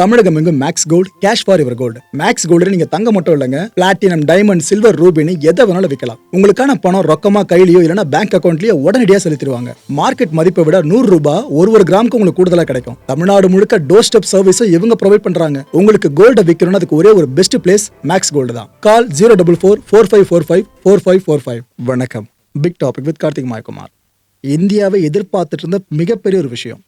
தமிழகம் எங்கும் Max Gold cash for your gold Max Gold நீங்க தங்க மட்டும் இல்லைங்க. பிளாட்டினம் டைமண்ட் சில்வர் ரூபினி எதை வேணாலும் விற்கலாம் உங்களுக்கான பணம் ரொக்கமா கையிலயோ இல்லைன்னா பேங்க் அக்கௌண்ட்லயோ உடனடியாக செலுத்திடுவாங்க. மார்க்கெட் மதிப்பை விட நூறு ரூபாய் ஒரு ஒரு கிராமுக்கு உங்களுக்கு கூடுதலா கிடைக்கும். தமிழ்நாடு முழுக்க டோர் ஸ்டெப் சர்வீஸும் இவங்க ப்ரொவைட் பண்றாங்க. உங்களுக்கு கோல்ட விற்கணும்னு அதுக்கு ஒரே ஒரு பெஸ்ட் பிளேஸ் மேக்ஸ் கோல்டு தான். Call zero double four four five four five four five four five வணக்கம். Big topic with Karthik Mayakumar. இந்தியாவை எதிர்பார்த்துட்டு இருந்த மிகப்பெரிய ஒரு விஷயம்.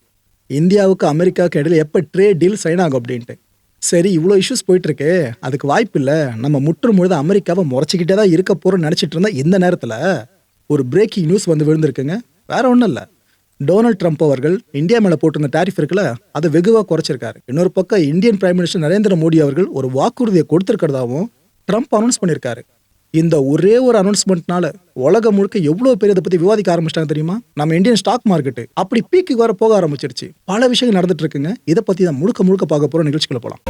இந்தியாவுக்கு அமெரிக்காவுக்கு இடையில எப்போ ட்ரேட் டீல் சைன் ஆகும் அப்படின்ட்டு. சரி இவ்வளோ இஷ்யூஸ் போயிட்டுருக்கு. அதுக்கு வாய்ப்பு இல்லை. நம்ம முற்றும் பொழுது அமெரிக்காவை முறைச்சிக்கிட்டே தான் இருக்க போகிறோம்னு நினச்சிட்டு இருந்தா இந்த நேரத்தில் ஒரு பிரேக்கிங் நியூஸ் வந்து விழுந்திருக்குங்க. வேற ஒன்றும் இல்லை. டொனால்ட் ட்ரம்ப் அவர்கள் இந்தியா மேலே போட்டிருந்த டாரிஃப் இருக்குல்ல அதை வெகுவாக குறைச்சிருக்காரு. இன்னொரு பக்கம் Indian prime minister Narendra Modi அவர்கள் ஒரு வாக்குறுதியை கொடுத்துருக்கிறதாவும் ட்ரம்ப் அனௌன்ஸ் பண்ணியிருக்காரு இந்த ஒரே ஒரு அனௌன்ஸ்மெண்ட்னால உலகம் முழுக்க எவ்வளவு பேர் இதை பத்தி விவாதிக்க ஆரம்பிச்சிட்டாங்க தெரியுமா? நம்ம இந்தியன் ஸ்டாக் மார்க்கெட் அப்படி பீக்கு வர போக ஆரம்பிச்சிருச்சு. பல விஷயங்கள் நடந்துட்டு இருக்குங்க. இதை பத்தி தான் முழுக்க முழுக்க பார்க்க போற நிகழ்ச்சிக்குள்ள போலாம்.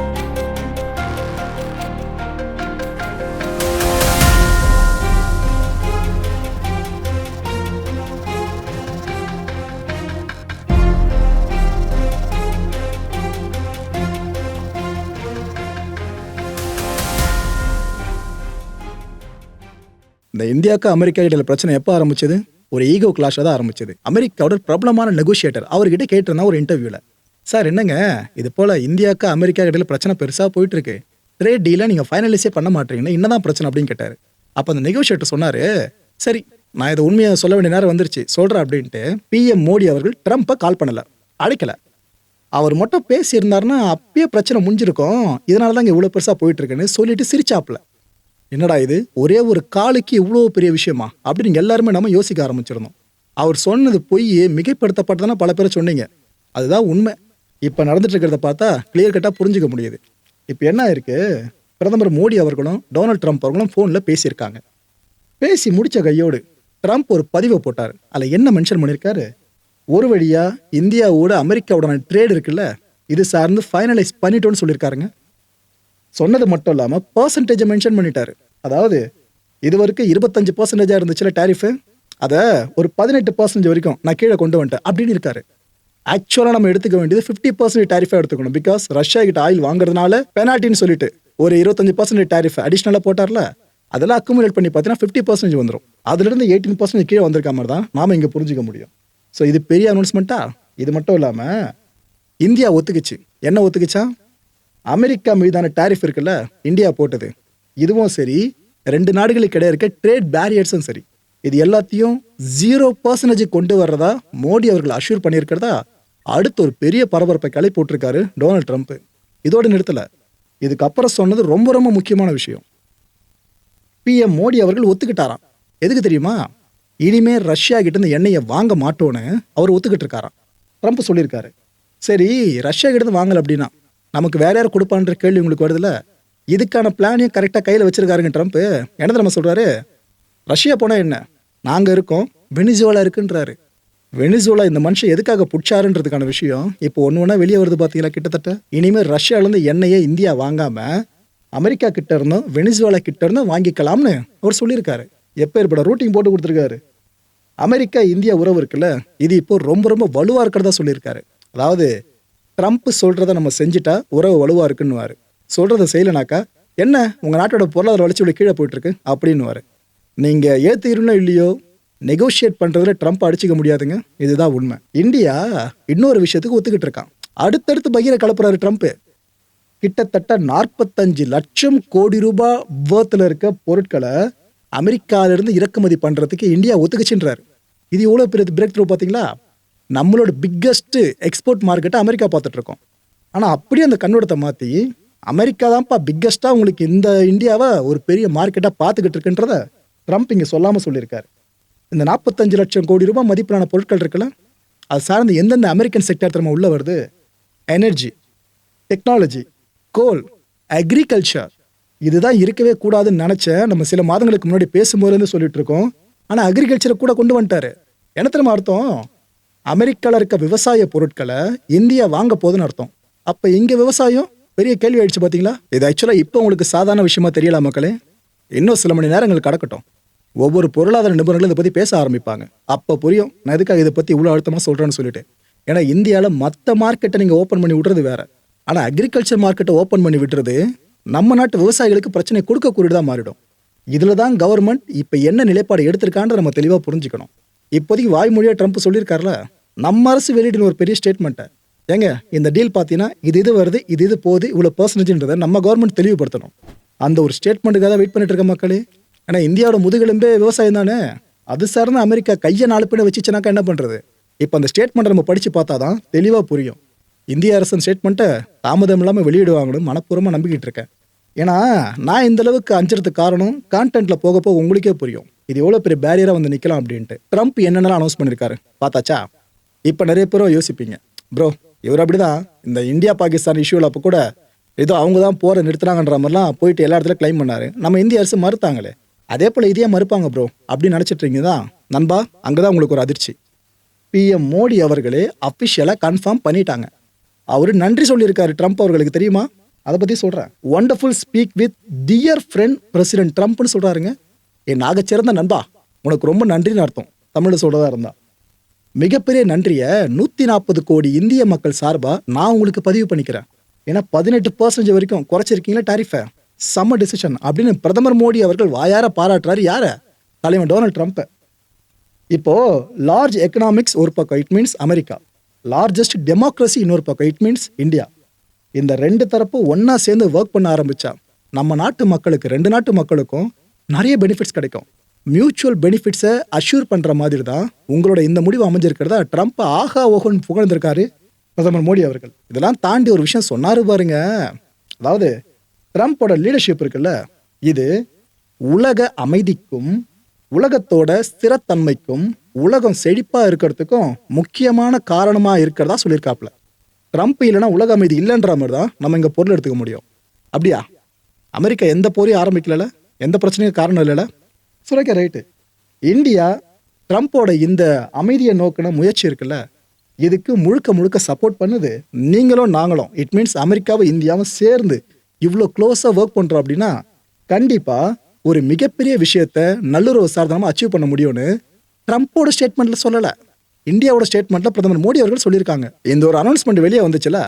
இந்த இந்தியாவுக்கு அமெரிக்கா இடையில பிரச்சனை எப்போ ஆரம்பிச்சது? ஒரு ஈகோ கிளாஷாக தான் ஆரம்பிச்சது. அமெரிக்காவோட பிரபலமான நெகோஷியேட்டர் அவர்கிட்ட கேட்டிருந்தா ஒரு இன்டர்வியூவில் சார் என்னங்க? இது போல் இந்தியாவுக்கு அமெரிக்கா இடையில பிரச்சனை பெருசாக போயிட்டு இருக்கு ட்ரேட் டீலை நீங்கள் ஃபைனலைஸே பண்ண மாட்டீங்கன்னா என்னதான் பிரச்சனை? அப்படின்னு கேட்டார். அப்போ அந்த நெகோஷியேட்டர் சொன்னார் சரி நான் இதை உண்மையை சொல்ல வேண்டிய நேரம் வந்துருச்சு. சொல்கிறேன் அப்படின்ட்டு பிஎம் மோடி அவர்கள் ட்ரம்ப்பை கால் பண்ணலை. அழைக்கலை அவர் மட்டும் பேசியிருந்தாருன்னா அப்பயே பிரச்சனை முடிஞ்சிருக்கும். இதனால தான் இங்கே இவ்வளோ பெருசாக போயிட்டு இருக்குன்னு சொல்லிட்டு சிரிச்சாப்ல என்னடா இது? ஒரே ஒரு காலுக்கு இவ்வளோ பெரிய விஷயமா? அப்படின்னு எல்லாருமே நம்ம யோசிக்க ஆரம்பிச்சிருந்தோம். அவர் சொன்னது பொய் மிகைப்படுத்தப்பட்டதான பல பேர் சொன்னீங்க. அதுதான் உண்மை. இப்போ நடந்துட்டு இருக்கிறத பார்த்தா கிளியர் கட்டாக புரிஞ்சுக்க முடியுது. இப்போ என்ன இருக்கு பிரதமர் மோடி அவர்களும் டொனால்ட் ட்ரம்ப் அவர்களும் ஃபோனில் பேசியிருக்காங்க. பேசி முடித்த கையோடு ட்ரம்ப் ஒரு பதிவை போட்டார். அதில் என்ன மென்ஷன் பண்ணியிருக்காரு ஒரு வழியாக இந்தியாவோட அமெரிக்காவோட ட்ரேட் இருக்குல்ல இது சார்ந்து ஃபைனலைஸ் பண்ணிட்டோன்னு சொல்லியிருக்காருங்க. சொன்னது மட்டும் இல்லாமல் பர்சன்டேஜை மென்ஷன் பண்ணிட்டாரு. அதாவது இது வரைக்கும் இருபத்தஞ்சு பர்சன்டேஜாக இருந்துச்சுல டேரிஃபு அதை ஒரு பதினெட்டு பர்சன்டேஜ் வரைக்கும் நான் கீழே கொண்டு வந்துட்டேன் அப்படின்னு இருக்காரு. ஆக்சுவலாக நம்ம எடுத்துக்க வேண்டியது ஃபிஃப்டி பர்சன்டேஜ் டேரிஃபாக எடுத்துக்கணும். பிகாஸ் ரஷ்யா கிட்ட ஆயில் வாங்குறதுனால பெனால்ட்டின்னு சொல்லிட்டு ஒரு இருபத்தஞ்சு பர்சன்டேஜ் டேரிஃப் அடிஷ்னலாக போட்டார்ல அதெல்லாம் அக்குமுலேட் பண்ணி பார்த்தீங்கன்னா ஃபிஃப்டி பர்சன்டேஜ் வந்துடும் அதுலேருந்து எயிட்டீன் பர்சன்டேஜ் கீழே வந்திருக்க மாதிரி தான் நாம இங்கே புரிஞ்சிக்க முடியும். ஸோ இது பெரிய அனௌன்ஸ்மெண்ட்டா இது மட்டும் இல்லாமல் இந்தியா ஒத்துக்குச்சு. என்ன ஒத்துக்குச்சா? அமெரிக்கா மீதான டாரிஃப் இருக்குல்ல இந்தியா போட்டது. இதுவும் சரி ரெண்டு நாடுகளுக்கு இடையே இருக்க ட்ரேட் பேரியர்ஸும் சரி. இது எல்லாத்தையும் ஜீரோ பர்சன்டேஜ் கொண்டு வர்றதா மோடி அவர்கள் அஷ்யூர் பண்ணியிருக்கிறதா? அடுத்து ஒரு பெரிய பரபரப்பை களை போட்டிருக்காரு டொனால்ட் ட்ரம்ப். இதோட நிறுத்தல. இதுக்கப்புறம் சொன்னது ரொம்ப ரொம்ப முக்கியமான விஷயம். பிஎம் மோடி அவர்கள் ஒத்துக்கிட்டாராம். எதுக்கு தெரியுமா? இனிமே ரஷ்யா கிட்ட இருந்து எண்ணெயை வாங்க மாட்டோன்னு அவர் ஒத்துக்கிட்டு இருக்காராம். ட்ரம்ப் சொல்லியிருக்காரு. சரி ரஷ்யா கிட்ட இருந்து வாங்கல அப்படின்னா நமக்கு வேற யார் கொடுப்பான்ற கேள்வி உங்களுக்கு வருதுல்ல இதுக்கான பிளானையும் கரெக்டாக கையில் வச்சிருக்காருங்க ட்ரம்ப் என்ன நம்ம சொல்கிறாரு ரஷ்யா போனால் என்ன? நாங்கள் இருக்கோம் வெனிசுவலா இருக்குன்றாரு. வெனிசுவலா இந்த மனுஷன் எதுக்காக பிடிச்சாருன்றதுக்கான விஷயம் இப்போ ஒன்று ஒன்றா வெளியே வருது பார்த்தீங்களா கிட்டத்தட்ட? இனிமேல் ரஷ்யாவிலேருந்து எண்ணெயை இந்தியா வாங்காமல் அமெரிக்கா கிட்ட இருந்தும் வெனிசுவலா கிட்ட இருந்தும் வாங்கிக்கலாம்னு அவர் சொல்லியிருக்காரு. எப்பேற்பட ரூட்டிங் போட்டு கொடுத்துருக்காரு. அமெரிக்கா இந்தியா உறவு இருக்குல்ல இது இப்போ ரொம்ப ரொம்ப வலுவாக இருக்கிறதா சொல்லியிருக்காரு. அதாவது ட்ரம்ப் சொல்கிறத நம்ம செஞ்சுட்டா உறவு வலுவாக இருக்குன்னுவார். சொல்கிறத செய்யலனாக்கா என்ன? உங்கள் நாட்டோட பொருளாதார வளர்ச்சி கீழே போயிட்டுருக்கு? அப்படின்னுவார். நீங்கள் ஏற்றுகிறீங்களோ இல்லையோ நெகோஷியேட் பண்ணுறதுல ட்ரம்ப் அடிச்சுக்க முடியாதுங்க. இதுதான் உண்மை. இந்தியா இன்னொரு விஷயத்துக்கு ஒத்துக்கிட்டு இருக்கான். அடுத்தடுத்து பகிர கலப்புறாரு ட்ரம்ப்பு கிட்டத்தட்ட நாற்பத்தஞ்சு லட்சம் கோடி ரூபாய் வேர்த்தில் இருக்க பொருட்களை அமெரிக்காவிலிருந்து இறக்குமதி பண்ணுறதுக்கு இந்தியா ஒத்துக்குச்சுன்றார். இது எவ்வளோ பெரிய பிரேக் த்ரூ பார்த்தீங்களா? நம்மளோட பிக்கஸ்ட்டு எக்ஸ்போர்ட் மார்க்கெட்டை அமெரிக்கா பார்த்துட்ருக்கோம் ஆனால் அப்படியே அந்த கண்ணோட்டத்தை மாற்றி அமெரிக்கா தான்ப்பா பிக்கஸ்ட்டாக உங்களுக்கு இந்த இந்தியாவை ஒரு பெரிய மார்க்கெட்டாக பார்த்துக்கிட்டு இருக்குன்றத ட்ரம்ப் இங்கே சொல்லாமல் சொல்லியிருக்காரு. இந்த நாற்பத்தஞ்சு லட்சம் கோடி ரூபாய் மதிப்பிலான பொருட்கள் இருக்குல்ல அது சார்ந்த எந்தெந்த அமெரிக்கன் செக்டர் திறமை உள்ள வருது? எனர்ஜி டெக்னாலஜி கோல் அக்ரிகல்ச்சர் இதுதான் இருக்கவே கூடாதுன்னு நினச்சேன். நம்ம சில மாதங்களுக்கு முன்னாடி பேசும்போதுலேருந்து சொல்லிட்டு இருக்கோம். ஆனால் அக்ரிகல்ச்சரை கூட கொண்டு வந்துட்டாரு. என்ன தெரியுமா அர்த்தம்? அமெரிக்காவில் இருக்க விவசாய பொருட்களை இந்தியா வாங்க போகுதுன்னு அர்த்தம். அப்போ இங்கே விவசாயம்? பெரிய கேள்வி ஆயிடுச்சு பார்த்தீங்களா இது ஆக்சுவலாக இப்போ உங்களுக்கு சாதாரண விஷயமா தெரியல மக்களே? இன்னும் சில மணி நேரங்கள் கடக்கட்டும். ஒவ்வொரு பொருளாதார நிபுணர்களும் இதை பற்றி பேச ஆரம்பிப்பாங்க. அப்போ புரியும். நான் எதுக்காக இதை பற்றி இவ்வளோ அழுத்தமாக சொல்கிறேன்னு சொல்லிட்டு. ஏன்னா இந்தியாவில் மற்ற மார்க்கெட்டை நீங்கள் ஓப்பன் பண்ணி விடுறது வேற. ஆனால் அக்ரிகல்ச்சர் மார்க்கெட்டை ஓப்பன் பண்ணி விட்டுறது நம்ம நாட்டு விவசாயிகளுக்கு பிரச்சனை கொடுக்கக்கூடியதாக மாறிடும். இதில் தான் கவர்மெண்ட் இப்போ என்ன நிலைப்பாடு எடுத்திருக்கான்னு நம்ம தெளிவாக புரிஞ்சுக்கணும். இப்போதைக்கு வாய்மொழியாக ட்ரம்ப் சொல்லியிருக்காருல நம்ம அரசு வெளியிடணும் ஒரு பெரிய ஸ்டேட்மெண்ட்டை ஏங்க இந்த டீல் பார்த்தீங்கன்னா இது இது வருது இது இது போகுது இவ்வளோ பர்சன்டேஜ்ன்றதை நம்ம கவர்மெண்ட் தெளிவுபடுத்தணும். அந்த ஒரு ஸ்டேட்மெண்ட்டுக்காக தான் வெயிட் பண்ணிட்டு இருக்க மக்களே. ஏன்னா இந்தியாவோட முதுகெலும்பே விவசாயம் தானே. அது சார்ந்த அமெரிக்கா கையை நாலு பேரை வச்சுச்சுனாக்கா என்ன பண்ணுறது இப்போ அந்த ஸ்டேட்மெண்ட்டை நம்ம படித்து பார்த்தா தான் தெளிவாக புரியும். இந்திய அரசின் ஸ்டேட்மெண்ட்டை தாமதம் இல்லாமல் வெளியிடுவாங்கன்னு மனப்பூர்வமாக நம்பிக்கிட்டு இருக்கேன். ஏன்னா நான் இந்த அளவுக்கு அஞ்சுறதுக்கு காரணம் கான்டென்ட்டில் போக போக உங்களுக்கே புரியும். இது எவ்வளோ பெரிய பேரியராக வந்து நிற்கலாம் அப்படின்ட்டு. ட்ரம்ப் என்னென்னலாம் அனௌன்ஸ் பண்ணியிருக்காரு பார்த்தாச்சா? இப்போ நிறைய பேரும் யோசிப்பீங்க. ப்ரோ இவர் அப்படிதான். இந்த இந்தியா பாகிஸ்தான் இஷ்யூவில் அப்போ கூட ஏதோ அவங்க தான் போகிற நிறுத்துறாங்கன்ற மாதிரிலாம் போயிட்டு எல்லா இடத்துல கிளைம் பண்ணாரு. நம்ம இந்திய அரசு மறுத்தாங்களே. அதே போல் இதையே மறுப்பாங்க ப்ரோ அப்படின்னு நினச்சிட்டு இருக்கீங்க தான் நண்பா அங்கே தான் உங்களுக்கு ஒரு அதிர்ச்சி. பிஎம் மோடி அவர்களே அஃபிஷியலாக கன்ஃபார்ம் பண்ணிட்டாங்க. அவர் நன்றி சொல்லியிருக்காரு ட்ரம்ப் அவர்களுக்கு தெரியுமா? அதை பற்றி சொல்கிறேன் wonderful speak with dear friend president ட்ரம்ப்னு சொல்கிறாருங்க என் நாகச்சிறந்த நண்பா. உனக்கு ரொம்ப நன்றின்னு அர்த்தம். தமிழில் சொல்கிறதா இருந்தா. மிகப்பெரிய நன்றியை நூற்றி நாற்பது கோடி இந்திய மக்கள் சார்பாக நான் உங்களுக்கு பதிவு பண்ணிக்கிறேன். ஏன்னா பதினெட்டு பர்சன்டேஜ் வரைக்கும் குறைச்சிருக்கீங்களா டாரிஃபை செம்ம டிசிஷன் அப்படின்னு பிரதமர் மோடி அவர்கள் வாயார பாராட்டுறாரு யார? தலைவன் டொனால்ட் ட்ரம்ப்பை இப்போ லார்ஜ் எக்கனாமிக்ஸ் ஒரு பக்கம் it means America. Largest democracy இன்னொரு பக்கம் இட் மீன்ஸ் இந்தியா. இந்த ரெண்டு தரப்பும் ஒன்றா சேர்ந்து ஒர்க் பண்ண ஆரம்பிச்சா நம்ம நாட்டு மக்களுக்கு ரெண்டு நாட்டு மக்களுக்கும் நிறைய பெனிஃபிட்ஸ் கிடைக்கும். மியூச்சுவல் பெனிஃபிட்ஸை அஷ்யூர் பண்ணுற மாதிரி தான் உங்களோட இந்த முடிவு அமைஞ்சிருக்கிறதா ட்ரம்ப் ஆகா ஓஹோன்னு புகழ்ந்திருக்காரு பிரதமர் மோடி அவர்கள். இதெல்லாம் தாண்டி ஒரு விஷயம் சொன்னார் பாருங்க. அதாவது ட்ரம்ப்போட லீடர்ஷிப் இருக்குல்ல இது உலக அமைதிக்கும் உலகத்தோட ஸ்திரத்தன்மைக்கும் உலகம் செழிப்பாக இருக்கிறதுக்கும் முக்கியமான காரணமாக இருக்கிறதா சொல்லியிருக்காப்புல. ட்ரம்ப் இல்லைன்னா உலக அமைதி இல்லைன்ற மாதிரி தான் நம்ம இங்கே பொருள் எடுத்துக்க முடியும். அப்படியா? அமெரிக்கா எந்த போரையும் ஆரம்பிக்கல எந்த பிரச்சனையும் காரணம் இல்லைல்ல? சுரக்க ரைட்டு இந்தியா ட்ரம்ப்போட இந்த அமைதியை நோக்கின முயற்சி இருக்குல்ல? இதுக்கு முழுக்க முழுக்க சப்போர்ட் பண்ணுது நீங்களும் நாங்களும். இட் மீன்ஸ் அமெரிக்காவும் இந்தியாவும் சேர்ந்து இவ்வளோ க்ளோஸாக ஒர்க் பண்ணுறோம் அப்படின்னா கண்டிப்பாக ஒரு மிகப்பெரிய விஷயத்த நல்லுறவு சார்ந்தமாக அச்சீவ் பண்ண முடியும்னு ட்ரம்ப்போட ஸ்டேட்மெண்ட்டில் சொல்லலை. இந்தியாவோட ஸ்டேட்மெண்ட்டில் பிரதமர் மோடி அவர்கள் சொல்லியிருக்காங்க. இந்த ஒரு அனௌன்ஸ்மெண்ட் வெளியே வந்துச்சுல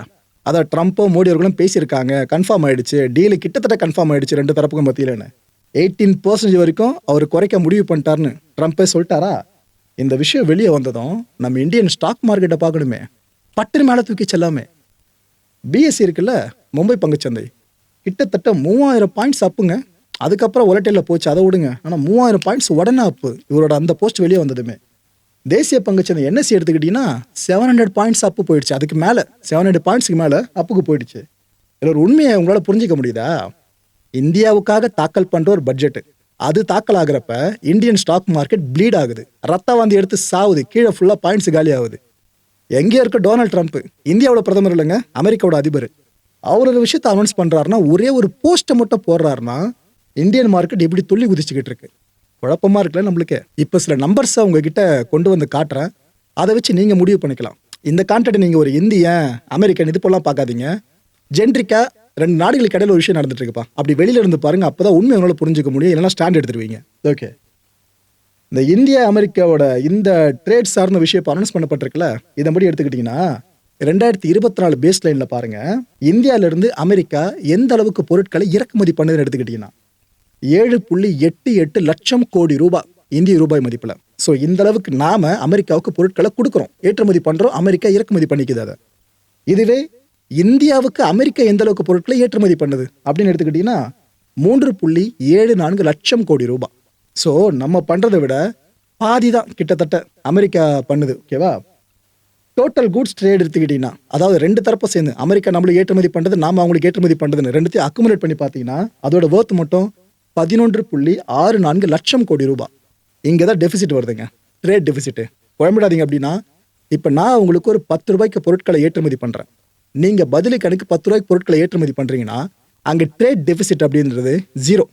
அதை ட்ரம்ப்போ மோடி அவர்களும் பேசியிருக்காங்க. கன்ஃபார்ம் ஆயிடுச்சு. டீலு கிட்டத்தட்ட கன்ஃபார்ம் ஆயிடுச்சு ரெண்டு தரப்புக்கும் மத்தியிலன்னு. எயிட்டீன் பர்சன்டேஜ் வரைக்கும் அவர் குறைக்க முடிவு பண்ணிட்டாருன்னு ட்ரம்ப்பே சொல்லிட்டாரா? இந்த விஷயம் வெளியே வந்ததும் நம்ம இந்தியன் ஸ்டாக் மார்க்கெட்டை பார்க்கணுமே. பட்டு மேலே தூக்கி செல்லாமே. பிஎஸ்சி இருக்குல்ல மும்பை பங்குச்சந்தை. கிட்டத்தட்ட மூவாயிரம் பாயிண்ட்ஸ் அப்புங்க அதுக்கப்புறம் ஒலட்டையில் போச்சு அதை விடுங்க. ஆனால் மூவாயிரம் பாயிண்ட்ஸ் உடனே அப்பு இவரோட அந்த போஸ்ட் வெளியே வந்ததுமே. தேசிய பங்குச்சந்தை என்எஸ்சி எடுத்துக்கிட்டிங்கன்னா செவன் ஹண்ட்ரட் பாயிண்ட்ஸ் அப்பு போயிடுச்சு. அதுக்கு மேலே செவன் ஹண்ட்ரட் பாயிண்ட்ஸ்க்கு மேலே அப்புக்கு போயிடுச்சு. இதில் ஒரு உண்மையை உங்களால் புரிஞ்சிக்க முடியுதா? இந்தியாவுக்காக தாக்கல் பண்ணுற ஒரு பட்ஜெட்டு அது தாக்கல் ஆகுறப்ப இந்தியன் ஸ்டாக் மார்க்கெட் ப்ளீட் ஆகுது. ரத்த வாந்தி எடுத்து சாவுது. கீழே ஃபுல்லாக பாயிண்ட்ஸ் காலி ஆகுது எங்கேயோ இருக்க டொனால்ட் ட்ரம்ப் இந்தியாவோட பிரதமர் இல்லைங்க அமெரிக்காவோட அதிபர். அவர் ஒரு விஷயத்தை அனௌன்ஸ் பண்ணுறாருன்னா ஒரே ஒரு போஸ்ட்டை மட்டும் போடுறாருன்னா இந்தியன் மார்க்கெட் எப்படி துள்ளி குதிச்சுக்கிட்டு இருக்கு. குழப்பமாக இருக்குல்ல நம்மளுக்கு. இப்போ சில நம்பர்ஸை உங்ககிட்ட கொண்டு வந்து காட்டுறேன். அதை வச்சு நீங்கள் முடிவு பண்ணிக்கலாம். இந்த கான்டெக்ட் நீங்கள் ஒரு இந்தியன் அமெரிக்கன் இது போலாம் பார்க்காதீங்க. ஜென்ரிக்கா ரெண்டு நாடுகளுக்கு இடையில ஒரு விஷயம் நடந்துட்டு இருக்குப்பா அப்படி வெளியில இருந்து பாருங்க அப்பதான் உண்மை உங்களால் புரிஞ்சுக்க முடியும். இல்லைன்னா ஸ்டாண்ட் எடுத்துருவீங்க. ஓகே இந்த இந்தியா அமெரிக்காவோட இந்த ட்ரேட் சார்ந்த விஷயம் இப்போ அனௌன்ஸ் பண்ணப்பட்டிருக்குல்ல இதன்படி எடுத்துக்கிட்டிங்கன்னா ரெண்டாயிரத்தி இருபத்தி நாலு பேஸ் லைனில் பாருங்க இந்தியால இருந்து அமெரிக்கா எந்த அளவுக்கு பொருட்களை இறக்குமதி பண்ணுதுன்னு எடுத்துக்கிட்டிங்கன்னா ஏழு புள்ளி எட்டு எட்டு லட்சம் கோடி ரூபாய் இந்திய ரூபாய் மதிப்பில். ஸோ இந்த அளவுக்கு நாம அமெரிக்காவுக்கு பொருட்களை கொடுக்குறோம். ஏற்றுமதி பண்றோம் அமெரிக்கா இறக்குமதி பண்ணிக்குது அதை. இதுவே இந்தியாவுக்கு அமெரிக்கா எந்த அளவுக்கு பொருட்களை ஏற்றுமதி பண்ணுது? அப்படின்னு எடுத்துக்கிட்டிங்கன்னா மூன்று புள்ளி ஏழு நான்கு லட்சம் கோடி ரூபாய். ஸோ நம்ம பண்ணுறதை விட பாதி தான் கிட்டத்தட்ட அமெரிக்கா பண்ணுது ஓகேவா டோட்டல் கூட்ஸ் ட்ரேட் எடுத்துக்கிட்டீங்கன்னா அதாவது ரெண்டு தரப்பை சேர்ந்து அமெரிக்கா நம்மளுக்கு ஏற்றுமதி பண்ணுறது நாம அவங்களுக்கு ஏற்றுமதி பண்ணுறதுன்னு ரெண்டுத்தையும் அக்குமுலேட் பண்ணி பார்த்தீங்கன்னா அதோட worth மட்டும் பதினொன்று புள்ளி ஆறு நான்கு லட்சம் கோடி ரூபாய். இங்கே தான் டெபிசிட் வருதுங்க. ட்ரேட் டெபிசிட்டு குழம்பிடாதீங்க அப்படின்னா இப்போ நான் உங்களுக்கு ஒரு பத்து ரூபாய்க்கு பொருட்களை ஏற்றுமதி பண்ணுறேன் நீங்கள் பதிலு கணக்கு பத்து ரூபாய்க்கு பொருட்களை ஏற்றுமதி பண்ணுறீங்கன்னா அங்கே ட்ரேட் டெபிசிட் அப்படின்றது ஜீரோ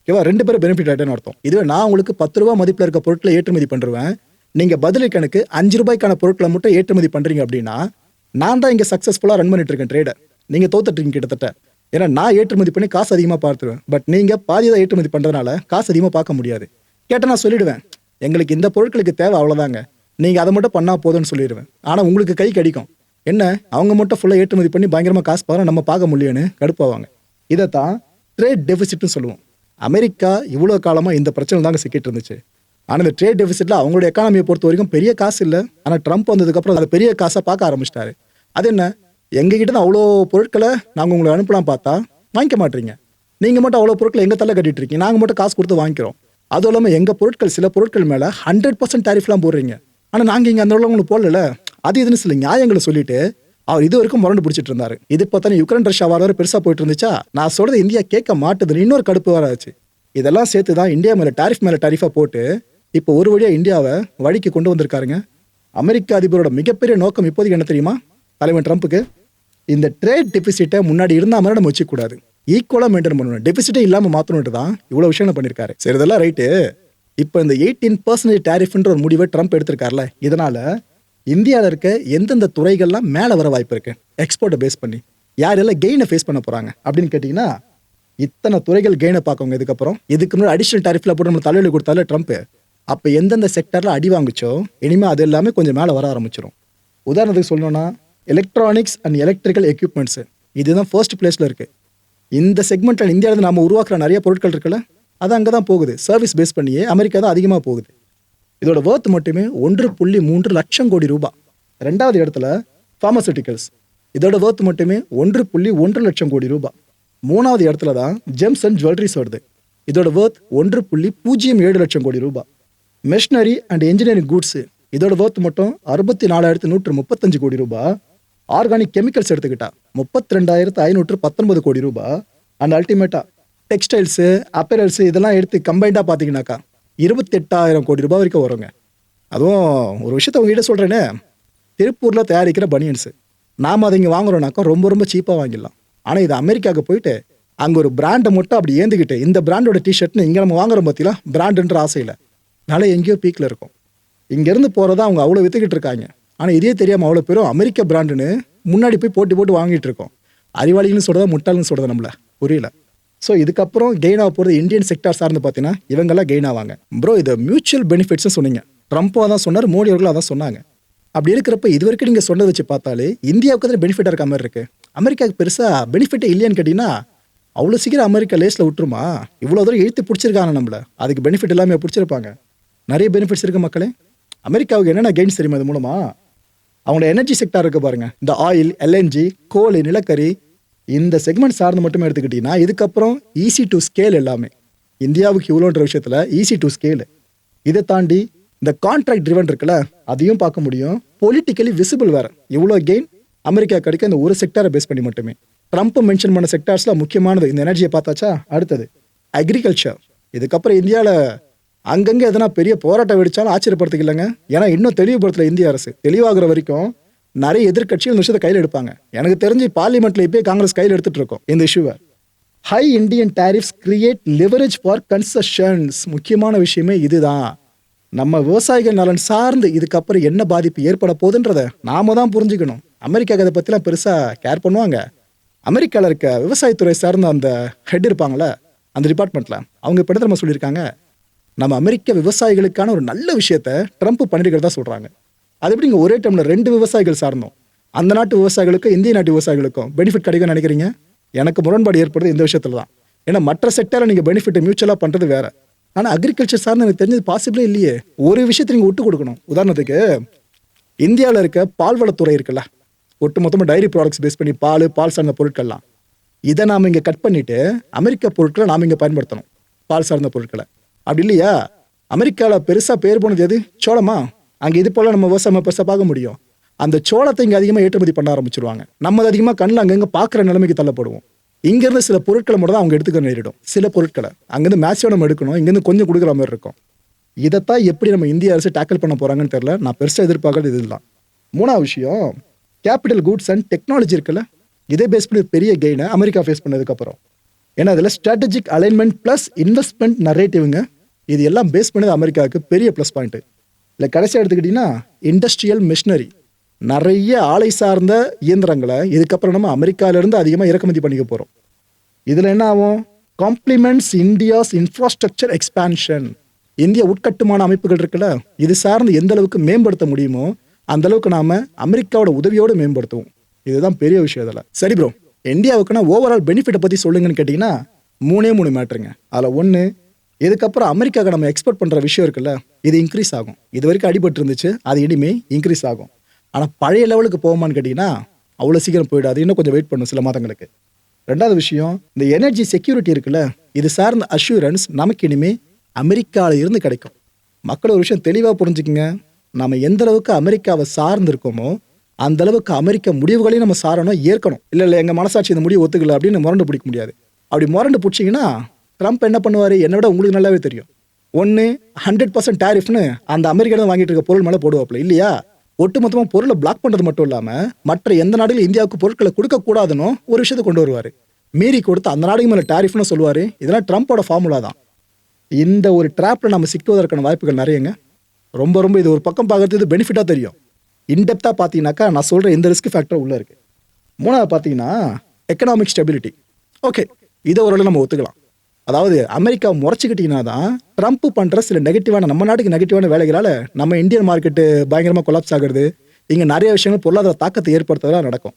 ஓகேவா? ரெண்டு பேரும் பெனிஃபிட் ஆகிட்டேன்னு அர்த்தம். இதுவே நான் உங்களுக்கு பத்து ரூபா மதிப்பில் இருக்க பொருட்களை ஏற்றுமதி பண்ணுறேன் நீங்கள் பதிலு கணக்கு அஞ்சு ரூபாய்க்கான பொருட்களை மட்டும் ஏற்றுமதி பண்ணுறீங்க அப்படின்னா நான் தான் இங்கே சக்ஸஸ்ஃபுல்லாக ரன் பண்ணிட்டு இருக்கேன் ட்ரேடை நீங்கள் தோத்துட்ருக்கீங்க கிட்டத்தட்ட. ஏன்னா நான் ஏற்றுமதி பண்ணி காசு அதிகமாக பார்த்துருவேன். பட் நீங்கள் பாதி தான் ஏற்றுமதி பண்ணுறதுனால காசு அதிகமாக பார்க்க முடியாது. கேட்டால் நான் சொல்லிடுவேன். எங்களுக்கு இந்த பொருட்களுக்கு தேவை அவ்வளோதாங்க நீங்கள் அதை மட்டும் பண்ணால் போதும்னு சொல்லிடுவேன். ஆனால் உங்களுக்கு கை கடிக்கும். என்ன அவங்க மட்டும் ஃபுல்லாக ஏற்றுமதி பண்ணி பயங்கரமாக காசு பார்க்குறோம் நம்ம பார்க்க முடியும்னு கடுப்பாவாங்க. தான் ட்ரேட் டெபிசிட்னு சொல்லுவோம். அமெரிக்கா இவ்வளோ காலமாக இந்த பிரச்சனை தாங்க சிக்கிட்டு இருந்துச்சு. ஆனால் இந்த ட்ரேட் டெபிசிட்டில் அவங்களோட எக்கானமியை பொறுத்த வரைக்கும் பெரிய காசு இல்லை. ஆனால் ட்ரம்ப் வந்ததுக்கப்புறம் அதை பெரிய காசாக பார்க்க ஆரம்பிச்சிட்டாரு. அது என்ன? எங்ககிட்ட தான் அவ்வளோ பொருட்களை நாங்கள் உங்களை அனுப்பலாம் பார்த்தா வாங்கிக்க மாட்டீங்க. நீங்கள் மட்டும் அவ்வளோ பொருட்களை எங்கள் தள்ள கட்டிட்டு இருக்கீங்க? நாங்கள் மட்டும் காசு கொடுத்து வாங்கிக்கிறோம். அதுவும் இல்லாமல் எங்கள் பொருட்கள் சில பொருட்கள் மேலே ஹண்ட்ரட் பர்சன்ட் டேரிஃப்லாம் போடுறீங்க. ஆனால் நாங்கள் இங்கே அந்த அளவு உங்களுக்கு போடல அது இதுன்னு சில நியாயங்களை சொல்லிட்டு அவர் இது வரைக்கும் முரண்டு பிடிச்சிட்டு இருந்தாரு. இது பார்த்தா யுக்ரைன் ரஷ்யா வார பெருசாக போயிட்டு இருந்துச்சா? நான் சொல்றது இந்தியா கேட்க மாட்டுதுன்னு இன்னொரு கடுப்பு வர ஆச்சு. இதெல்லாம் சேர்த்து தான் இந்தியா மேலே டாரிஃப் மேலே டாரிஃபா போட்டு இப்போ ஒரு வழியாக இந்தியாவை வழிக்கு கொண்டு வந்திருக்காருங்க. அமெரிக்க அதிபரோட மிகப்பெரிய நோக்கம் இப்போதைக்கு என்ன தெரியுமா? தலைவன் ட்ரம்ப்புக்கு இந்த ட்ரேட் டெபிசிட்டை முன்னாடி இருந்தால் மாதிரி நம்ம வச்சுக்கூடாது ஈக்குவலாக மெயின்டைன் பண்ணணும். டெபிசிட்டே இல்லாமல் மாற்றணுன்ட்டு தான் இவ்வளோ விஷயங்கள் பண்ணியிருக்காரு சரி இதெல்லாம் ரைட்டு இப்போ இந்த எயிட்டீன் பர்சன்டேஜ் டேரிஃப்ன்ற ஒரு முடிவை ட்ரம்ப் எடுத்திருக்காருல இதனால இந்தியாவில் இருக்க எந்தெந்த துறைகள்லாம் மேலே வர வாய்ப்பு இருக்கு? எக்ஸ்போர்ட்டை பேஸ் பண்ணி. யாரெல்லாம் கெயினை ஃபேஸ் பண்ண போகிறாங்க அப்படின்னு கேட்டிங்கன்னா இத்தனை துறைகள் கெயினை பார்க்கவங்க இதுக்கப்புறம் இதுக்கு முன்னாடி அடிஷனல் டேரிஃபில் போட்டு நம்ம தலைவலி கொடுத்தாலே ட்ரம்ப் அப்போ எந்தெந்த செக்டரில் அடி வாங்குச்சோ இனிமேல் அது எல்லாமே கொஞ்சம் மேலே வர ஆரம்பிச்சிடும் உதாரணத்துக்கு சொல்லணும்னா எலக்ட்ரானிக்ஸ் அண்ட் எலக்ட்ரிக்கல் எக்யூப்மெண்ட்ஸு இதுதான் ஃபர்ஸ்ட் பிளேஸில் இருக்குது இந்த செக்மெண்ட்டில் இந்தியாவில் நம்ம உருவாக்குற நிறைய பொருட்கள் இருக்குல்ல அது அங்கே தான் போகுது. சர்வீஸ் பேஸ் பண்ணியே அமெரிக்கா தான் அதிகமாக போகுது. இதோட வேர்த் மட்டுமே ஒன்று புள்ளி மூன்று லட்சம் கோடி ரூபாய் ரெண்டாவது இடத்துல ஃபார்மசூட்டிக்கல்ஸ் இதோட வேர்த் மட்டுமே ஒன்று புள்ளி ஒன்று லட்சம் கோடி ரூபாய் மூணாவது இடத்துல தான் ஜெம்ஸ் அண்ட் ஜுவல்லரிஸ் வருது. இதோட வேர்த் ஒன்று புள்ளி பூஜ்ஜியம் ஏழு லட்சம் கோடி ரூபாய் மெஷினரி அண்ட் இன்ஜினியரிங் கூட்ஸ் இதோட வேர்த் மட்டும் அறுபத்தி நாலாயிரத்து நூற்று முப்பத்தஞ்சு கோடி ரூபாய் ஆர்கானிக் கெமிக்கல்ஸ் எடுத்துக்கிட்டா முப்பத்தி ரெண்டாயிரத்து ஐநூற்று பத்தொன்பது கோடி ரூபாய் அண்ட் அல்டிமேட்டா டெக்ஸ்டைல்ஸு அப்பரல்ஸு இதெல்லாம் எடுத்து கம்பைண்டாக பார்த்தீங்கன்னாக்கா இருபத்தெட்டாயிரம் கோடி ரூபாய் வரைக்கும் வருங்க. அதுவும் ஒரு விஷயத்த உங்ககிட்ட சொல்கிறேனே திருப்பூரில் தயாரிக்கிற பனியன்ஸு. நாம் அதை இங்கே வாங்குறோம்னாக்கா ரொம்ப ரொம்ப சீப்பாக வாங்கிடலாம். ஆனால் இது அமெரிக்காவுக்கு போயிட்டு அங்கே ஒரு பிராண்டை மட்டும் அப்படி ஏந்துக்கிட்டு இந்த பிராண்டோட டிஷர்ட்னு இங்கே நம்ம வாங்குறோம் பார்த்தீங்களா பிராண்டுன்ற ஆசையில். நாளை எங்கேயோ பீக்கில் இருக்கும். இங்கேருந்து போகிறத அவங்க அவ்வளோ வித்துக்கிட்டு இருக்காங்க. ஆனால் இதே தெரியாமல் அவ்வளோ பேரும் அமெரிக்க பிராண்டுன்னு முன்னாடி போய் போட்டி போட்டு வாங்கிட்டு இருக்கோம். அறிவாளிகள்னு சொல்கிறதா முட்டாள்னு சொல்கிறதா நம்மள? புரியல. ஸோ இதுக்கப்புறம் கெயின் ஆக போகிறது இந்தியன் செக்டார் சார்ந்து பார்த்தீங்கன்னா இவங்கெல்லாம் கெயின் ஆவாங்க. ப்ரோ இது மியூச்சுவல் பெனிஃபிட்ஸ்னு சொன்னீங்க. ட்ரம்ப்பும் அதான் சொன்னார் மோடி அவர்களும் அதான் சொன்னாங்க. அப்படி இருக்கிறப்ப இது வரைக்கும் நீங்கள் சொன்னதை வச்சு பார்த்தாலே இந்தியாவுக்கு தான் பெனிஃபிட்டாக இருக்க மாதிரி இருக்குது அமெரிக்காவுக்கு பெருசாக பெனிஃபிட்டே இல்லையான்னு கேட்டிங்கன்னா அவ்வளோ சீக்கிரம் அமெரிக்கா லேஸில் விட்டுருமா? இவ்வளோ தூரம் எழுத்து பிடிச்சிருக்காங்க நம்மள. அதுக்கு பெனிஃபிட் எல்லாமே பிடிச்சிருப்பாங்க. நிறைய பெனிஃபிட்ஸ் இருக்குது மக்களே. அமெரிக்காவுக்கு என்னென்ன கெயின்ஸ் தெரியுமா இது மூலமாக அவங்களோட எனர்ஜி செக்டார் இருக்குது பாருங்கள் இந்த ஆயில் எல்என்ஜி கோல் நிலக்கரி இந்த செக்மெண்ட் சார்ந்து மட்டுமே எடுத்துக்கிட்டீங்கன்னா இதுக்கப்புறம் ஈஸி டு ஸ்கேல் எல்லாமே. இந்தியாவுக்கு இவ்வளோன்ற விஷயத்தில் ஈஸி டு ஸ்கேல் இதை தாண்டி இந்த கான்ட்ராக்ட் ட்ரிவன் இருக்குல்ல அதையும் பார்க்க முடியும். பொலிட்டிக்கலி விசிபிள் வேற. இவ்வளோ கெயின் அமெரிக்கா கிடைக்க இந்த ஒரு செக்டாரை பேஸ் பண்ணி மட்டுமே. ட்ரம்ப் மென்ஷன் பண்ண செக்டார்ஸில் முக்கியமானது இந்த எனர்ஜியை பார்த்தாச்சா? அடுத்தது அக்ரிகல்ச்சர் இதுக்கப்புறம் இந்தியாவில் அங்கங்கே எதனா பெரிய போராட்டம் வெடிச்சாலும் ஆச்சரியப்படுத்திக்கலங்க. ஏன்னா இன்னும் தெளிவுபடுத்தல இந்திய அரசு. தெளிவாகிற வரைக்கும் நிறைய எதிர்க்கட்சிகள் இந்த விஷயத்தை கையில் எடுப்பாங்க. எனக்கு தெரிஞ்சு பார்லிமெண்ட்ல போய் காங்கிரஸ் கையில் எடுத்துட்டு இருக்கோம் இந்த இஷ்யூவை. High Indian tariffs create leverage for concessions முக்கியமான விஷயமே இதுதான். நம்ம விவசாயிகள் நலன் சார்ந்து இதுக்கப்புறம் என்ன பாதிப்பு ஏற்பட போகுதுன்றத நாம தான் புரிஞ்சுக்கணும். அமெரிக்கா அதை பற்றிலாம் பெருசாக கேர் பண்ணுவாங்க. அமெரிக்காவில் இருக்க விவசாயத்துறை சார்ந்த அந்த ஹெட் இருப்பாங்களே அந்த டிபார்ட்மெண்ட்டில் அவங்க இப்போ நம்ம சொல்லியிருக்காங்க? நம்ம அமெரிக்க விவசாயிகளுக்கான ஒரு நல்ல விஷயத்த ட்ரம்ப் பண்ணிருக்கிறதா சொல்கிறாங்க அது எப்படிங்க? ஒரே டைமில் ரெண்டு விவசாயிகள் சார்ந்தோம். அந்த நாட்டு விவசாயிகளுக்கும் இந்திய நாட்டு விவசாயிகளுக்கும் பெனிஃபிட் கிடைக்கும்னு நினைக்கிறீங்க? எனக்கு முரண்பாடு ஏற்படுது இந்த விஷயத்துல தான். ஏன்னா மற்ற செக்டரில் நீங்கள் பெனிஃபிட்டை மியூச்சுவலாக பண்ணுறது வேறு. ஆனால் அக்ரிகல்ச்சர் சார்ந்து எனக்கு தெரிஞ்சது பாசிபிளே இல்லையே. ஒரு விஷயத்தை நீங்கள் விட்டு கொடுக்கணும். உதாரணத்துக்கு இந்தியாவில் இருக்க பால்வளத்துறை இருக்குல்ல? ஒட்டு மொத்தமாக டைரி ப்ராடக்ட்ஸ் பேஸ் பண்ணி பால் பால் சார்ந்த பொருட்கள்லாம். இதை நாம் இங்கே கட் பண்ணிவிட்டு அமெரிக்க பொருட்களை நாம் இங்கே பயன்படுத்தணும். பால் சார்ந்த பொருட்களை. அப்படி இல்லையா? அமெரிக்காவில் பெருசாக பேர் போனது எது? சோளமா? அங்கே இது போல் நம்ம விவசாயம் பெருசாக பார்க்க முடியும். அந்த சோளத்தை இங்கே அதிகமாக ஏற்றுமதி பண்ண ஆரம்பிச்சிருவாங்க. நம்ம அதிகமாக கண்ணில் அங்கங்கே பார்க்குற நிலைமைக்கு தள்ளப்படுவோம். இங்கேருந்து சில பொருட்களை மட்டும் தான் அவங்க எடுத்துக்க நேரிடும். சில பொருட்களை. அங்கேருந்து மேட்சோட நம்ம எடுக்கணும். இங்கேருந்து கொஞ்சம் கொடுக்குற மாதிரி இருக்கும். இதைத்தான் எப்படி நம்ம இந்திய அரசு டேக்கிள் பண்ண போகிறாங்கன்னு தெரில நான் பெருசாக எதிர்பார்க்கறது இதுதான் மூணாவது விஷயம் கேபிட்டல் கூட்ஸ் அண்ட் டெக்னாலஜி இருக்குல்ல? இதே பேஸ் பண்ணி பெரிய கெயினை அமெரிக்கா ஃபேஸ் பண்ணதுக்கப்புறம் ஏன்னா அதில் ஸ்ட்ராட்டஜிக் அலைன்மெண்ட் ப்ளஸ் இன்வெஸ்ட்மெண்ட் நரேட்டிவ்ங்க இது எல்லாம் பேஸ் பண்ணது அமெரிக்காவுக்கு பெரிய ப்ளஸ் பாயிண்ட்டு இல்லை கடைசியாக எடுத்துக்கிட்டிங்கன்னா இண்டஸ்ட்ரியல் மிஷினரி நிறைய ஆலை சார்ந்த இயந்திரங்களை இதுக்கப்புறம் நம்ம அமெரிக்காவிலேருந்து அதிகமாக இறக்குமதி பண்ணிக்க போகிறோம் இதில் என்ன ஆகும்? காம்ப்ளிமெண்ட்ஸ் இந்தியாஸ் இன்ஃப்ராஸ்ட்ரக்சர் எக்ஸ்பான்ஷன் இந்திய உட்கட்டுமான அமைப்புகள் இருக்குல்ல இது சார்ந்து எந்த அளவுக்கு மேம்படுத்த முடியுமோ அந்த அளவுக்கு அமெரிக்காவோட உதவியோடு மேம்படுத்துவோம். இதுதான் பெரிய விஷயம் இதில். சரி ப்ரோ இந்தியாவுக்குன்னா ஓவரால் பெனிஃபிட்டை பற்றி சொல்லுங்கன்னு கேட்டிங்கன்னா மூணே மூணு மேட்ருங்க அதில் ஒன்று இதுக்கப்புறம் அமெரிக்காவுக்கு நம்ம எக்ஸ்போர்ட் பண்ணுற விஷயம் இருக்குல்ல இது இன்க்ரீஸ் ஆகும். இது வரைக்கும் அடிபட்டு இருந்துச்சு அது இனிமே இன்க்ரீஸ் ஆகும். ஆனால் பழைய லெவலுக்கு போகுமான்னு கேட்டிங்கன்னா அவ்வளோ சீக்கிரம் போயிடாது. இன்னும் கொஞ்சம் வெயிட் பண்ணும் சில மாதங்களுக்கு. ரெண்டாவது விஷயம் இந்த எனர்ஜி செக்யூரிட்டி இருக்குல்ல இது சார்ந்த அஷூரன்ஸ் நமக்கு இனிமே அமெரிக்காவில் இருந்து கிடைக்கும். மக்கள் ஒரு விஷயம் தெளிவாக புரிஞ்சுக்கங்க. நம்ம எந்த அளவுக்கு அமெரிக்காவை சார்ந்திருக்கோமோ அந்த அளவுக்கு அமெரிக்க முடிவுகளையும் நம்ம சாரணும் ஏற்கணும். இல்லை இல்லை எங்கள் மனசாட்சி இந்த முடிவு ஒத்துக்கல அப்படின்னு முரண்டு பிடிக்க முடியாது. அப்படி முரண்டு பிடிச்சிங்கன்னா ட்ரம்ப் என்ன பண்ணுவார்? என்னை விட உங்களுக்கு நல்லாவே தெரியும். ஒன்று ஹண்ட்ரட் பர்சன்ட் டேரிஃப்னு அந்த அமெரிக்காவில் வாங்கிட்டு இருக்க பொருள் மேலே போடுவாப்புல இல்லையா? ஒட்டுமொத்தமாக பொருளை பிளாக் பண்ணுறது மட்டும் இல்லாமல் மற்ற எந்த நாடுகளும் இந்தியாவுக்கு பொருட்களை கொடுக்கக்கூடாதுன்னு ஒரு விஷயத்தை கொண்டு வருவார். மீறி கொடுத்து அந்த நாடுக்கு மேலே டேரிஃப்னு சொல்லுவார். இதெல்லாம் ட்ரம்ப்போட ஃபார்முலா தான். இந்த ஒரு ட்ராப்பில் நம்ம சிக்குவதற்கான வாய்ப்புகள் நிறையங்க. ரொம்ப ரொம்ப இது ஒரு பக்கம் பார்க்குறது இது பெனிஃபிட்டாக தெரியும். இன்டெப்த்தாக பார்த்தீங்கன்னாக்கா நான் சொல்கிற இந்த ரிஸ்க் ஃபேக்டர் உள்ளே இருக்குது மூணாவது பார்த்தீங்கன்னா எக்கனாமிக் ஸ்டெபிலிட்டி ஓகே இதை ஓரளவு நம்ம ஒத்துக்கலாம். அதாவது அமெரிக்கா முறைச்சிக்கிட்டீங்கன்னா தான் ட்ரம்ப் பண்ணுற சில நெகட்டிவான நம்ம நாட்டுக்கு நெகட்டிவான வேலைகளால் நம்ம இந்தியன் மார்க்கெட்டு பயங்கரமாக கொலாப்ஸ் ஆகுறது. இங்கே நிறைய விஷயங்கள் பொருளாதார தாக்கத்தை ஏற்படுத்துறதெல்லாம் நடக்கும்.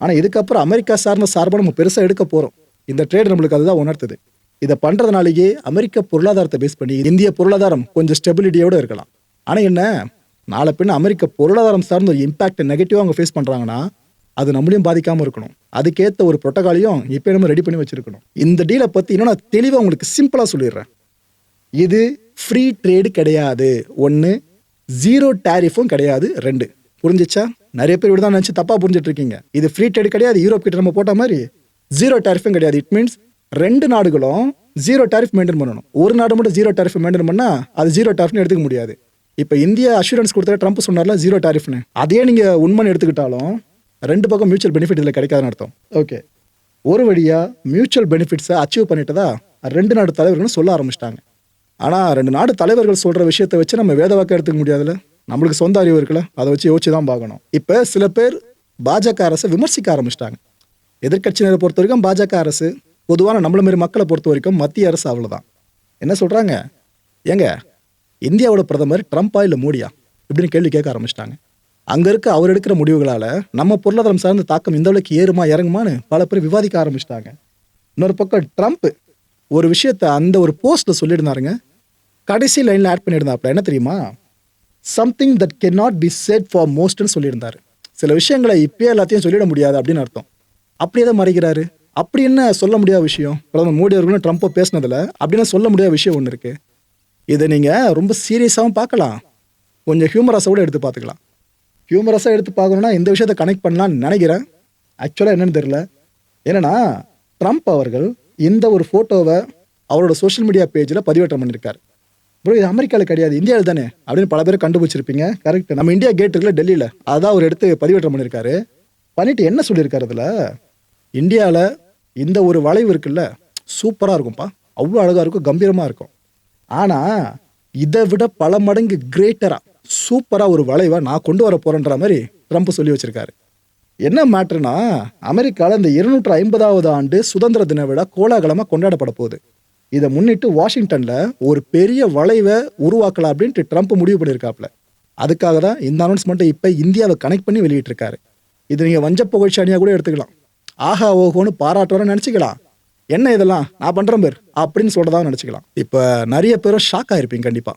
ஆனால் இதுக்கப்புறம் அமெரிக்கா சார்ந்த சார்பாக நம்ம பெருசாக எடுக்க போகிறோம் இந்த ட்ரேட் நம்மளுக்கு அதுதான் உணர்த்துது. இதை பண்ணுறதுனாலேயே அமெரிக்க பொருளாதாரத்தை பேஸ் பண்ணி இந்திய பொருளாதாரம் கொஞ்சம் ஸ்டெபிலிட்டியோடு இருக்கலாம். ஆனால் என்ன? நாளை பின்ன அமெரிக்க பொருளாதாரம் சார்ந்த ஒரு இம்பாக்ட் நெகட்டிவாக அவங்க ஃபேஸ் பண்ணுறாங்கன்னா அது நம்மளையும் பாதிக்காமல் இருக்கணும். அதுக்கேற்ற ஒரு புரோட்டோகாலையும் இப்போ நம்ம ரெடி பண்ணி வச்சிருக்கணும். இந்த டீலை பற்றி இன்னும் நான் தெளிவாக உங்களுக்கு சிம்பிளாக சொல்லிடுறேன். இது ஃப்ரீ ட்ரேடு கிடையாது. ஒன்று ஜீரோ டேரிஃபும் கிடையாது. ரெண்டு. புரிஞ்சிச்சா? நிறைய பேர் இப்படி தான் நினச்சி தப்பாக புரிஞ்சிட்டு இருக்கீங்க இது ஃப்ரீ ட்ரேடு கிடையாது. யூரோப் கிட்ட நம்ம போட்ட மாதிரி ஜீரோ டேரிஃபும் கிடையாது. இட் மீன்ஸ் ரெண்டு நாடுகளும் ஜீரோ டேரிஃப் மெயின்டைன் பண்ணணும். ஒரு நாடு மட்டும் ஜீரோ டேரிஃப் மெயின்டைன் பண்ணால் அது ஜீரோ டேரிஃப்னு எடுத்துக்க முடியாது. இப்போ இந்தியா அஷூரன்ஸ் கொடுத்த ட்ரம்ப் சொன்னார்ல ஜீரோ டேரிஃப்னு. அதே நீங்கள் உண்மைன்னு எடுத்துக்கிட்டாலும் ரெண்டு பக்கம் மியூச்சுவல் பெனிஃபிட் இதில் கிடைக்காதுன்னு அர்த்தம். ஓகே ஒரு வழியாக மியூச்சுவல் பெனிஃபிட்ஸை அச்சீவ் பண்ணிட்டதா ரெண்டு நாடு தலைவர்களும் சொல்ல ஆரம்பிச்சிட்டாங்க. ஆனால் ரெண்டு நாடு தலைவர்கள் சொல்கிற விஷயத்தை வச்சு நம்ம வேத எடுத்துக்க முடியாதுல்ல? நம்மளுக்கு சொந்த அறிவு இருக்குல்ல? அதை வச்சு யோசிச்சு தான் பார்க்கணும். இப்போ சில பேர் பாஜக அரசை விமர்சிக்க ஆரம்பிச்சிட்டாங்க. எதிர்க்கட்சியினரை பொறுத்த வரைக்கும் பாஜக அரசு பொதுவான நம்மள மாரி மக்களை பொறுத்த வரைக்கும் மத்திய அரசு அவ்வளோதான் என்ன சொல்கிறாங்க ஏங்க இந்தியாவோட பிரதமர் ட்ரம்ப்பா இல்லை மோடியா? இப்படின்னு கேள்வி கேட்க ஆரம்பிச்சிட்டாங்க. அங்கே இருக்க அவர் எடுக்கிற முடிவுகளால் நம்ம பொருளாதாரம் சார்ந்த தாக்கம் இந்த அளவுக்கு ஏறுமா இறங்குமான்னு பல பேர் விவாதிக்க ஆரம்பிச்சிட்டாங்க. இன்னொரு பக்கம் ட்ரம்ப் ஒரு விஷயத்த அந்த ஒரு போஸ்ட்டில் சொல்லியிருந்தாருங்க. கடைசி லைனில் ஆட் பண்ணியிருந்தாப்புல என்ன தெரியுமா? Something that can not be set for மோஸ்ட்னு சொல்லியிருந்தாரு. சில விஷயங்களை இப்பயே எல்லாத்தையும் சொல்லிட முடியாது அப்படின்னு அர்த்தம். அப்படியே தான் மறைக்கிறாரு? அப்படி என்ன சொல்ல முடியாத விஷயம்? பிரதமர் மோடி அவர்களும் ட்ரம்ப்பை பேசினதில் அப்படின்னா சொல்ல முடியாத விஷயம் ஒன்று இருக்குது இதை நீங்கள் ரொம்ப சீரியஸாகவும் பார்க்கலாம். கொஞ்சம் ஹியூமரஸோட எடுத்து பார்த்துக்கலாம். ஹியூமரஸாக எடுத்து பார்க்கணுன்னா இந்த விஷயத்தை கனெக்ட் பண்ணலாம்னு நினைக்கிறேன். ஆக்சுவலாக என்னன்னு தெரில என்னென்னா ட்ரம்ப் அவர்கள் இந்த ஒரு ஃபோட்டோவை அவரோட சோஷியல் மீடியா பேஜில் பதிவேற்றம் பண்ணியிருக்காரு. ப்ரோ இது அமெரிக்காவில் கிடையாது இந்தியாவில் தானே? அப்படின்னு பல பேர் கண்டுபிடிச்சிருப்பீங்க. கரெக்ட் நம்ம இந்தியா கேட் இருக்குல்ல டெல்லியில்? அதான் அவர் எடுத்து பதிவேற்றம் பண்ணியிருக்காரு. பண்ணிட்டு என்ன சொல்லியிருக்காரு அதில்? இந்தியாவில் இந்த ஒரு வளைவு இருக்குல்ல சூப்பராக இருக்கும்ப்பா அவ்வளோ அழகாக இருக்கும் கம்பீரமாக இருக்கும். ஆனால் இதை விட பல மடங்கு கிரேட்டராக சூப்பராக ஒரு வளைவை நான் கொண்டு வர போகிறேன்ற மாதிரி ட்ரம்ப் சொல்லி வச்சிருக்காரு. என்ன மேட்ருனா அமெரிக்காவில் இந்த இருநூற்று ஐம்பதாவது ஆண்டு சுதந்திர தின விழா கோலாகலமாக கொண்டாடப்பட போகுது. இதை முன்னிட்டு வாஷிங்டனில் ஒரு பெரிய வளைவை உருவாக்கலாம் அப்படின்ட்டு ட்ரம்ப் முடிவு பண்ணியிருக்காப்ல அதுக்காக தான் இந்த அனௌன்ஸ்மெண்ட்டை இப்போ இந்தியாவை கனெக்ட் பண்ணி வெளியிட்டிருக்காரு. இது நீங்கள் வஞ்ச புகழ்ச்சாணியாக கூட எடுத்துக்கலாம். ஆஹா ஓஹோன்னு பாராட்டுறோன்னு நினச்சிக்கலாம். என்ன இதெல்லாம்? நான் பண்ணுறேன் பேர். அப்படின்னு சொல்கிறதா நினச்சிக்கலாம். இப்போ நிறைய பேரும் ஷாக் ஆகிருப்பீங்க கண்டிப்பாக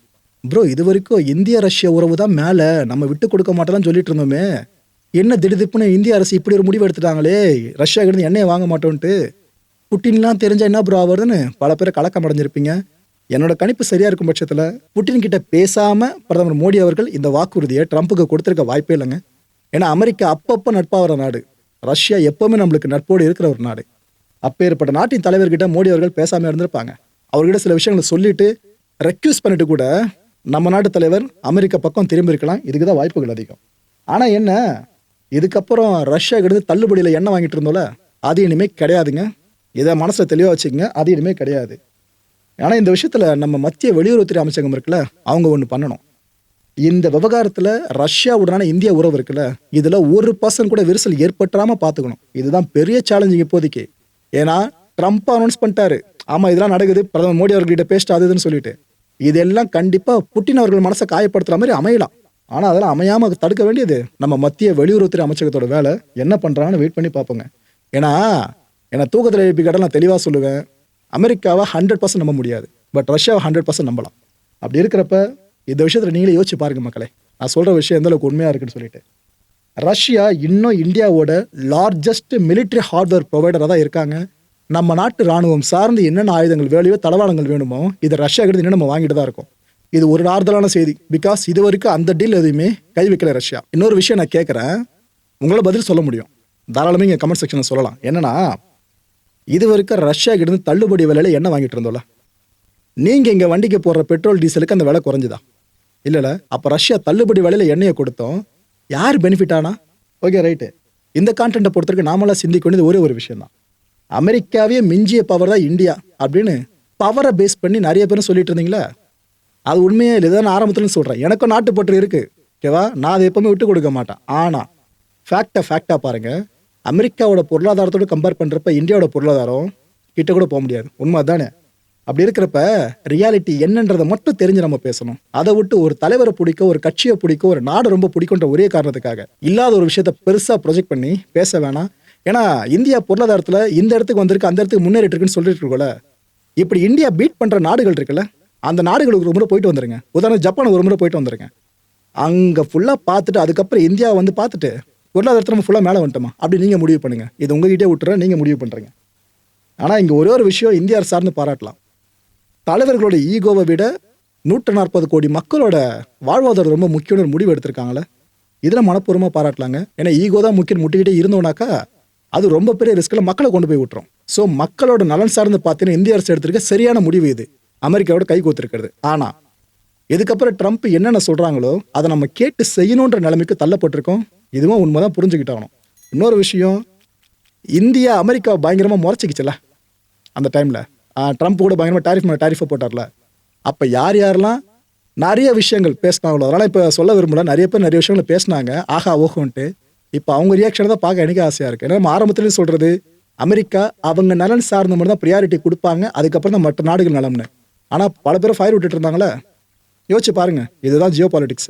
ப்ரோ இது வரைக்கும் இந்திய ரஷ்ய உறவு தான் மேலே. நம்ம விட்டு கொடுக்க மாட்டோம்னு சொல்லிட்டு இருந்தோமே. என்ன திடுதிப்புன்னு இந்திய அரசு இப்படி ஒரு முடிவு எடுத்துட்டாங்களே? ரஷ்யா கிட்ட எண்ணெயை வாங்க மாட்டோன்ட்டு. புட்டின்லாம் தெரிஞ்சால் என்ன ப்ரோ ஆகுதுன்னு பல பேர் கலக்கம் அடைஞ்சிருப்பீங்க. என்னோட கணிப்பு சரியா இருக்கும் பட்சத்தில் புட்டின் கிட்ட பேசாம பிரதமர் மோடி அவர்கள் இந்த வாக்குறுதியை ட்ரம்ப்புக்கு கொடுத்துருக்க வாய்ப்பே இல்லைங்க. ஏன்னா அமெரிக்கா அப்பப்போ நட்பாகிற நாடு. ரஷ்யா எப்பவுமே நம்மளுக்கு நட்போடு இருக்கிற ஒரு நாடு. அப்பேற்பட்ட நாட்டின் தலைவர்கிட்ட மோடி அவர்கள் பேசாமல் இருந்திருப்பாங்க. அவர்கிட்ட சில விஷயங்களை சொல்லிட்டு ரெக்யூஸ் பண்ணிட்டு கூட நம்ம நாட்டு தலைவர் அமெரிக்கா பக்கம் திரும்பி இருக்கலாம். இதுக்கு தான் வாய்ப்புகள் அதிகம். ஆனால் என்ன? இதுக்கப்புறம் ரஷ்யா கிட்ட தள்ளுபடியில் எண்ணெய் வாங்கிட்டு இருந்தோம்ல அது இனிமேல் கிடையாதுங்க. இதை மனசில் தெளிவாக வச்சுக்கங்க அது இனிமேல் கிடையாது. ஆனால் இந்த விஷயத்தில் நம்ம மத்திய வெளியுறவுத்துறை அமைச்சகம் இருக்குல்ல அவங்க ஒன்று பண்ணணும். இந்த விவகாரத்தில் ரஷ்யாவுடனான இந்திய உறவு இருக்குல்ல இதில் ஒரு பர்சன்ட் கூட விரிசல் ஏற்பட்டாமல் பார்த்துக்கணும். இதுதான் பெரிய சேலஞ்சிங் இப்போதைக்கு. ஏன்னா ட்ரம்ப் அனௌன்ஸ் பண்ணிட்டாரு. ஆமாம் இதெல்லாம் நடக்குது. பிரதமர் மோடி அவர்கிட்ட பேசிட்டு அதுன்னு சொல்லிட்டு. இதெல்லாம் கண்டிப்பாக புட்டின் அவர்கள் மனசை காயப்படுத்துகிற மாதிரி அமையலாம். ஆனால் அதெல்லாம் அமையாமல் தடுக்க வேண்டியது. நம்ம மத்திய வெளியுறவுத்துறை அமைச்சகத்தோட வேலை. என்ன பண்ணுறாங்கன்னு வெயிட் பண்ணி பார்ப்போங்க. ஏன்னா ஏன்னா தூக்கத்தில் எழுப்பி கடை நான் தெளிவாக சொல்லுவேன். அமெரிக்காவை ஹண்ட்ரட் பர்சன்ட் நம்ப முடியாது. பட் ரஷ்யாவை ஹண்ட்ரட் பர்சன்ட் நம்பலாம். அப்படி இருக்கிறப்ப இந்த விஷயத்தில் நீங்களே யோசிச்சு பாருங்க மக்களே. நான் சொல்கிற விஷயம் எந்த அளவுக்கு உண்மையாக இருக்குன்னு சொல்லிட்டு. ரஷ்யா இன்னும் இந்தியாவோட லார்ஜஸ்ட் மிலிட்ரி ஹார்ட்வேர் ப்ரொவைடராக தான் இருக்காங்க. நம்ம நாட்டு ராணுவம் சார்ந்து என்னென்ன ஆயுதங்கள் வேலையோ தளவாடங்கள் வேணுமோ இதை ரஷ்யா கிட்ட இன்னும் நம்ம வாங்கிட்டு தான் இருக்கோம். இது ஒரு ஆறுதலான செய்தி. பிகாஸ் இது வரைக்கும் அந்த டீல் எதுவுமே கை வைக்கல ரஷ்யா. இன்னொரு விஷயம் நான் கேட்குறேன். உங்களால் பதில் சொல்ல முடியும். தாராளமாக இங்கே கமெண்ட் செக்ஷனில் சொல்லலாம். என்னன்னா இது வரைக்கும் ரஷ்யா கிட்ட இருந்து தள்ளுபடி விலையில என்ன வாங்கிட்டு இருந்தோம்ல. நீங்கள் இங்கே வண்டிக்கு போடுற பெட்ரோல் டீசலுக்கு அந்த விலை குறைஞ்சுதா? இல்லைல்ல. அப்போ ரஷ்யா தள்ளுபடி விலையில எண்ணெயை கொடுத்தோம். யார் பெனிஃபிட் ஆனா? ஓகே ரைட்டு இந்த கான்டென்ட்டை பொறுத்தவரைக்கும் நாமெல்லாம் சிந்திக்க வேண்டியது ஒரே ஒரு விஷயம் தான் அமெரிக்காவே மிஞ்சிய பவர் தான் இந்தியா அப்படின்னு பவரை பேஸ் பண்ணி நிறைய பேரும் சொல்லிட்டு இருந்தீங்களா? அது உண்மையே இல்லை தான் நான் ஆரம்பத்துலன்னு சொல்கிறேன் எனக்கும் நாட்டுப்பற்று இருக்குது ஓகேவா நான் அதை எப்பவுமே விட்டு கொடுக்க மாட்டேன். ஆனால் ஃபேக்டை ஃபேக்டாக பாருங்கள் அமெரிக்காவோட பொருளாதாரத்தோட கம்பேர் பண்ணுறப்ப இந்தியாவோட பொருளாதாரம் கிட்ட கூட போக முடியாது. உண்மை தானே அப்படி இருக்கிறப்ப ரியாலிட்டி என்னன்றதை மட்டும் தெரிஞ்சு நம்ம பேசணும். அதை விட்டு ஒரு தலைவரை பிடிக்க ஒரு கட்சியை பிடிக்க ஒரு நாடு ரொம்ப பிடிக்குன்ற ஒரே காரணத்துக்காக. இல்லாத ஒரு விஷயத்த பெருசாக ப்ரொஜெக்ட் பண்ணி பேச வேணாம். ஏன்னா இந்தியா பொருளாதாரத்தில் இந்த இடத்துக்கு வந்திருக்கு அந்த இடத்துக்கு முன்னேறிட்டு இருக்குன்னு சொல்லிட்டு இருக்கோம்ல. இப்படி இந்தியா பீட் பண்ணுற நாடுகள் இருக்குல்ல அந்த நாடுகளுக்கு ஒரு முறை போயிட்டு வந்துருங்க. உதாரணம் ஜப்பான் ஒரு முறை போயிட்டு வந்துருங்க. அங்கே ஃபுல்லாக பார்த்துட்டு அதுக்கப்புறம் இந்தியா வந்து பார்த்துட்டு பொருளாதாரத்தை நம்ம ஃபுல்லாக மேலே வந்துட்டோமா? அப்படி நீங்கள் முடிவு பண்ணுங்கள் இது உங்ககிட்டே விட்டுறேன் நீங்கள் முடிவு பண்ணுறீங்க ஆனால் இங்கே ஒரே ஒரு விஷயம் இந்தியா சார்ந்து பாராட்டலாம். தலைவர்களோட ஈகோவை விட நூற்று நாற்பது கோடி மக்களோட வாழ்வாதாரம் ரொம்ப முக்கியம்னு ஒரு முடிவு எடுத்திருக்காங்களே. இதில் மனப்பூர்வமாக பாராட்டலாங்க. ஏன்னா ஈகோ தான் முக்கியம் முட்டிக்கிட்டே இருந்தோம்னாக்கா அது ரொம்ப பெரிய ரிஸ்கில் மக்களை கொண்டு போய் விட்டுரும். ஸோ மக்களோட நலன் சார்ந்து பார்த்தீங்கன்னா இந்திய அரசு எடுத்திருக்க சரியான முடிவு இது. அமெரிக்காவோட கை கோத்திருக்கிறது. ஆனால் இதுக்கப்புறம் ட்ரம்ப் என்னென்ன சொல்கிறாங்களோ அதை நம்ம கேட்டு செய்யணுன்ற நிலைமைக்கு தள்ளப்பட்டிருக்கோம். இதுவும் உண்மை தான் புரிஞ்சுக்கிட்டாகணும் இன்னொரு விஷயம் இந்தியா அமெரிக்கா பயங்கரமாக முறைச்சிக்கிச்சுல அந்த டைமில் ட்ரம்ப் கூட பயங்கரமாக டாரிஃப் மேலே டாரிஃபை போட்டார்ல. அப்போ யார் யாரெல்லாம் நிறைய விஷயங்கள் பேசினாங்களோ அதனால் இப்போ சொல்ல விரும்பல. நிறைய பேர் நிறைய விஷயங்கள் பேசினாங்க. ஆஹா ஓஹோன்ட்டு. இப்போ அவங்க ரியாக்ஷனை தான் பார்க்க எனக்கு ஆசையாக இருக்குது ஏன்னா நம்ம ஆரம்பத்துலேயும் சொல்கிறது அமெரிக்கா அவங்க நலன் சார்ந்த மாதிரி தான் ப்ரியாரிட்டி கொடுப்பாங்க. அதுக்கப்புறம் தான் மற்ற நாடுகள் நலம்னு. ஆனால் பல பேர் ஃபயர் விட்டுட்டு இருந்தாங்களே? யோசிச்சு பாருங்கள் இதுதான் ஜியோ பாலிடிக்ஸ்